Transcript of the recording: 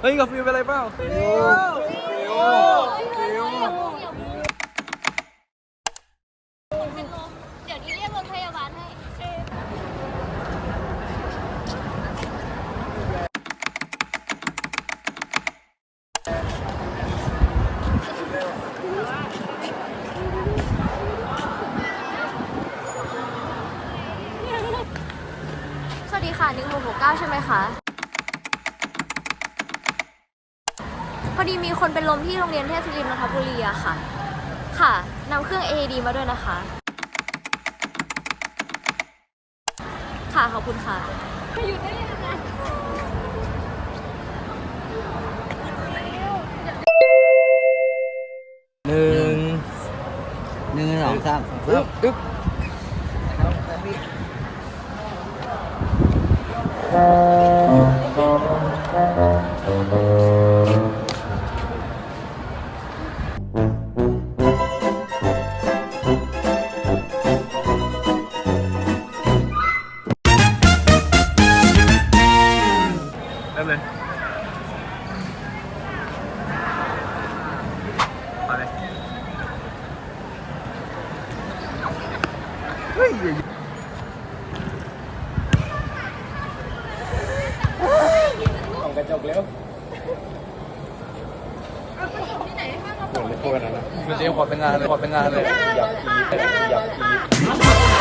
เฮ้ยกับฟิวเป็นอะไรเปล่าฟิวฟิวฟิวเดี๋ยวนี้เรียกรถพยาบาลให้ ดีค่ะหนึ่งหกหกเก้าใช่ไหมคะพอดีมีคนเป็นลมที่โรงเรียนเทพศิรินทร์นนทบุรีอะค่ะ ค่ะนำเครื่อง AED มาด้วยนะคะ ค่ะขอบคุณค่ะอยู่ได้ยังไงหนึ่งหนึ่งสองสามอึ๊บอึ๊บ ส่องกระจกเร็วปวดเลยปวดนะมันจะขอเป็นงานเลยขอเป็นงานเลยอยากกีดอยากกีด